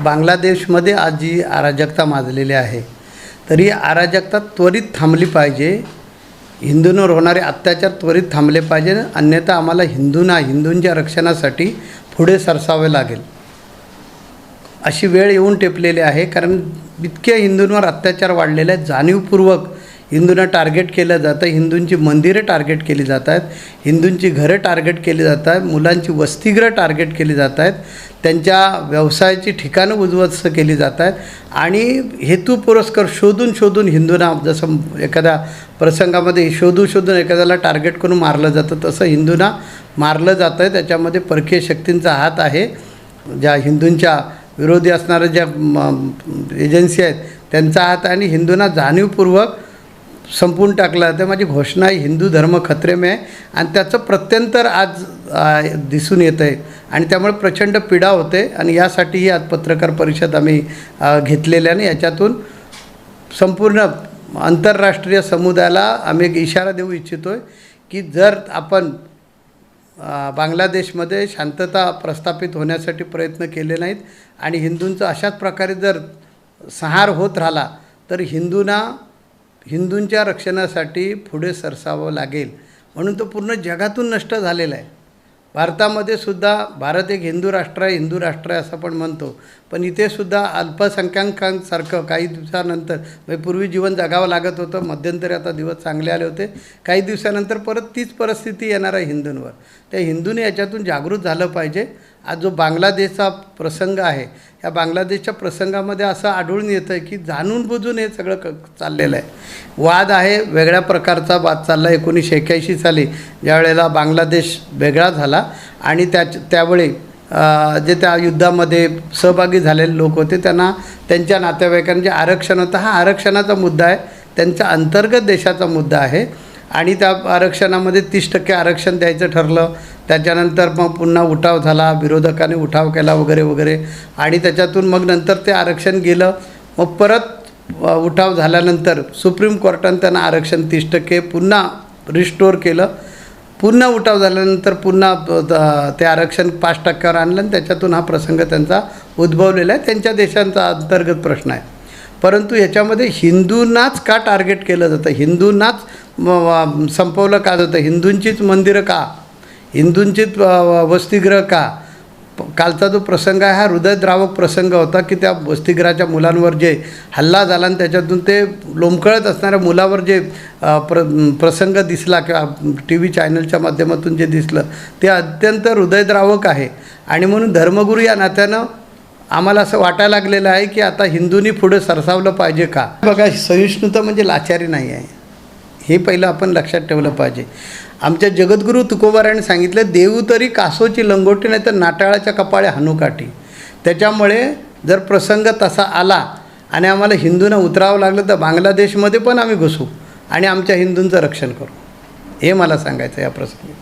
बांगलादेशमध्ये आज जी अराजकता माजलेली आहे. तर ही अराजकता त्वरित थांबली पाहिजे. हिंदूंवर होणारे अत्याचार त्वरित थांबले पाहिजे. अन्यथा आम्हाला हिंदूंना हिंदूंच्या रक्षणासाठी पुढे सरसावे लागेल. अशी वेळ येऊन टेपलेली आहे. कारण इतके हिंदूंवर अत्याचार वाढलेले आहेत. जाणीवपूर्वक हिंदूंना टार्गेट केलं जातं हिंदूंची मंदिरं टार्गेट केली जात आहेत हिंदूंची घरं टार्गेट केली जात आहेत मुलांची वसतिगृह टार्गेट केली जात आहेत त्यांच्या व्यवसायाची ठिकाणं उद्ध्वस्त केली जात आहेत आणि हेतू पुरस्कार शोधून शोधून हिंदूंना जसं एखाद्या प्रसंगामध्ये शोधून शोधून एखाद्याला टार्गेट करून मारलं जातं तसं हिंदूंना मारलं जातं आहे त्याच्यामध्ये परकीय शक्तींचा हात आहे. ज्या हिंदूंच्या विरोधी असणाऱ्या ज्या म, एजन्सी आहेत त्यांचा हात आहे आणि हिंदूंना जाणीवपूर्वक संपून टाकलं. जातं माझी घोषणा आहे हिंदू धर्म खतरे में आहे. आणि त्याचं प्रत्यंतर आज दिसून येतं आहे आणि त्यामुळे प्रचंड पीडा होते. आणि यासाठीही आज पत्रकार परिषद आम्ही आ, घेतलेली आणि याच्यातून संपूर्ण आंतरराष्ट्रीय समुदायाला आम्ही एक इशारा देऊ इच्छितो आहे की जर आपण बांगलादेशमध्ये शांतता प्रस्थापित होण्यासाठी प्रयत्न केले नाहीत आणि हिंदूंचं अशाच प्रकारे जर संहार होत राहिला तर हिंदूंना हिंदूंच्या रक्षणासाठी पुढे सरसावं लागेल. म्हणून तो पूर्ण जगातून नष्ट झालेला आहे. भारतामध्ये सुद्धा भारत एक हिंदू राष्ट्र आहे हिंदू राष्ट्र आहे असं पण म्हणतो. पण इथे सुद्धा अल्पसंख्याकांसारखं काही दिवसानंतर म्हणजे पूर्वी जीवन जगावं लागत होतं मध्यंतरी आता दिवस चांगले आले होते. काही दिवसानंतर परत तीच परिस्थिती येणार आहे हिंदूंवर. त्या हिंदूने याच्यातून जागृत झालं पाहिजे. आज जो बांगलादेशचा प्रसंग आहे या बांगलादेशच्या प्रसंगामध्ये असं आढळून येतं आहे की जाणून बुजून हे सगळं क चाललेलं आहे. वाद आहे वेगळ्या प्रकारचा वाद चालला. एकोणीसशे एक्याऐंशी साली ज्यावेळेला बांगलादेश वेगळा झाला आणि त्या त्यावेळी जे त्या युद्धामध्ये सहभागी झालेले लोक होते त्यांना त्यांच्या नातेवाईकांचे आरक्षण होतं हा आरक्षणाचा मुद्दा आहे. त्यांचा अंतर्गत देशाचा मुद्दा आहे. आणि त्या आरक्षणामध्ये तीस टक्के आरक्षण द्यायचं ठरलं. त्याच्यानंतर मग पुन्हा उठाव झाला विरोधकाने उठाव केला वगैरे वगैरे. आणि त्याच्यातून मग नंतर ते आरक्षण गेलं. मग परत उठाव झाल्यानंतर सुप्रीम कोर्टानं त्यांना आरक्षण तीस टक्के पुन्हा रिस्टोर केलं. पुन्हा उठाव झाल्यानंतर पुन्हा ते आरक्षण पाच टक्क्यावर आणलं आणि त्याच्यातून हा प्रसंग त्यांचा उद्भवलेला आहे. त्यांच्या देशांचा अंतर्गत प्रश्न आहे. परंतु ह्याच्यामध्ये हिंदूंनाच का टार्गेट केलं जातं? हिंदूंनाच म- संपवलं का जातं? हिंदूंचीच मंदिरं का? हिंदूंचीच वसतिग्रह वसतिगृह का? कालचा जो प्रसंग आहे हा हृदयद्रावक प्रसंग होता की त्या वसतिगृहाच्या मुलांवर जे हल्ला झाला आणि त्याच्यातून ते लोंबकळत असणाऱ्या मुलावर जे प्र प्रसंग दिसला किंवा टी व्ही चॅनलच्या माध्यमातून जे दिसलं ते अत्यंत हृदयद्रावक आहे. आणि म्हणून धर्मगुरू या नात्यानं आम्हाला असं वाटायला लागलेलं आहे की आता हिंदूंनी पुढे सरसावलं पाहिजे का? बघा सहिष्णुता म्हणजे लाचारी नाही आहे. हे पहिलं आपण लक्षात ठेवलं पाहिजे. आमच्या जगद्गुरू तुकोबाराने सांगितलं देऊ तरी कासोची लंगोटी नाही तर नाटाळाच्या कपाळे हनुकाठी त्याच्यामुळे जर प्रसंग तसा आला आणि आम्हाला हिंदूंना उतरावं लागलं तर बांगलादेशमध्ये पण आम्ही घुसू आणि आमच्या हिंदूंचं रक्षण करू. हे मला सांगायचं या प्रसंगी.